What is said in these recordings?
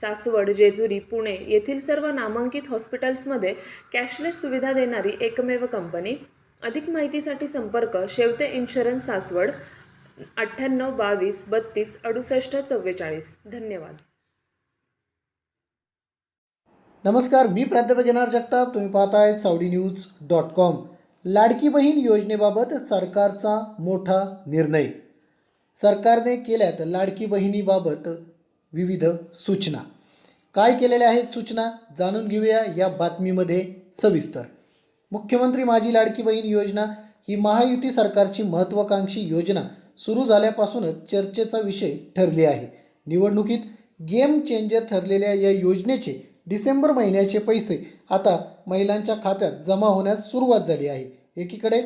सासवड जेजुरी पुणे येथील सर्व नामांकित हॉस्पिटल्समध्ये कॅशलेस सुविधा देणारी एकमेव कंपनी. अधिक माहितीसाठी संपर्क शेवते इन्शुरन्स सासवड अठ्ठ्याण्णव बावीस बत्तीस अडुसष्ट चव्वेचाळीस. धन्यवाद. नमस्कार मी प्राध्यापक येणार जगताप. तुम्ही पाहताय Chawdi news dot com. Ladki Bahin योजनेबाबत सरकारचा मोठा निर्णय. सरकारने केल्यात लाडकी बहिणीबाबत विविध सूचना. काय केलेल्या आहेत सूचना? जाणून घेऊया या बातमीमध्ये सविस्तर. मुख्यमंत्री माझी लाडकी बहीण योजना ही महायुती सरकारची महत्त्वाकांक्षी योजना सुरू झाल्यापासूनच चर्चेचा विषय ठरली आहे. निवडणुकीत गेम चेंजर ठरलेल्या या योजनेचे डिसेंबर महिन्याचे पैसे आता महिलांच्या खात्यात जमा होण्यास सुरुवात झाली आहे. एकीकडे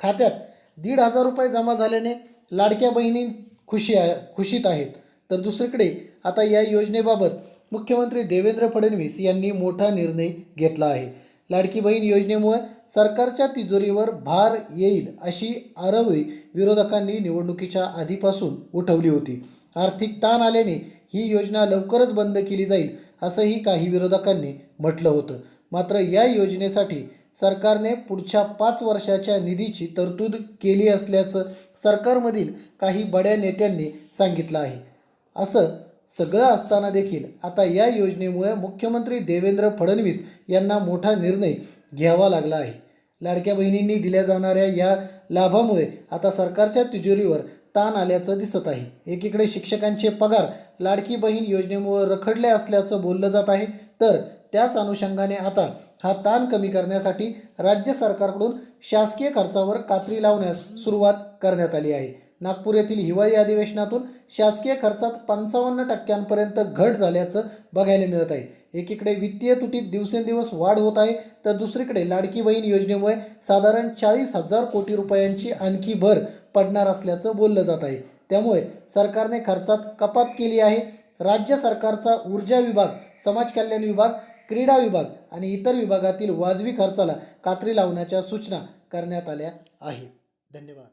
खात्यात दीड हजार रुपये जमा झाल्याने लाडक्या बहिणी खुशी आहे खुशीत आहेत. तर दुसरीकडे आता या योजनेबाबत मुख्यमंत्री देवेंद्र फडणवीस यांनी मोठा निर्णय घेतला आहे. लाडकी बहीण योजनेमुळे सरकारच्या तिजोरीवर भार येईल अशी आरवळी विरोधकांनी निवडणुकीच्या आधीपासून उठवली होती. आर्थिक ताण आल्याने ही योजना लवकरच बंद केली जाईल असंही काही विरोधकांनी म्हटलं होतं. मात्र या योजनेसाठी सरकारने पुढच्या पाच वर्षाच्या निधीची तरतूद केली असल्याचं सरकारमधील काही बड्या नेत्यांनी सांगितलं आहे. असं सगळं असताना देखील आता या योजनेमुळे मुख्यमंत्री देवेंद्र फडणवीस यांना मोठा निर्णय घ्यावा लागला आहे. लाडक्या बहिणींनी दिल्या जाणाऱ्या या लाभामुळे आता सरकारच्या तिजोरीवर ताण आल्याचं दिसत आहे. एकीकडे शिक्षकांचे पगार लाडकी बहीण योजनेमुळे रखडले असल्याचं बोललं जात आहे तर त्याच अनुषंगाने आता हा ताण कमी करण्यासाठी राज्य सरकारकडून शासकीय खर्चावर कात्री लावण्यास सुरुवात करण्यात आली आहे. नागपूर येथील हिवाळी अधिवेशनातून शासकीय खर्चात पंचावन्न टक्क्यांपर्यंत घट झाल्याचं बघायला मिळत आहे. एकीकडे वित्तीय तुटीत दिवसेंदिवस वाढ होत आहे तर दुसरीकडे लाडकी बहीण योजनेमुळे साधारण चाळीस हजार कोटी रुपयांची आणखी भर पडणार असल्याचं बोललं जात आहे. त्यामुळे सरकारने खर्चात कपात केली आहे. राज्य सरकारचा ऊर्जा विभाग समाज कल्याण विभाग क्रीडा विभाग आणि इतर विभागातील वाजवी खर्चाला कात्री लावण्याच्या सूचना करण्यात आल्या आहेत. धन्यवाद.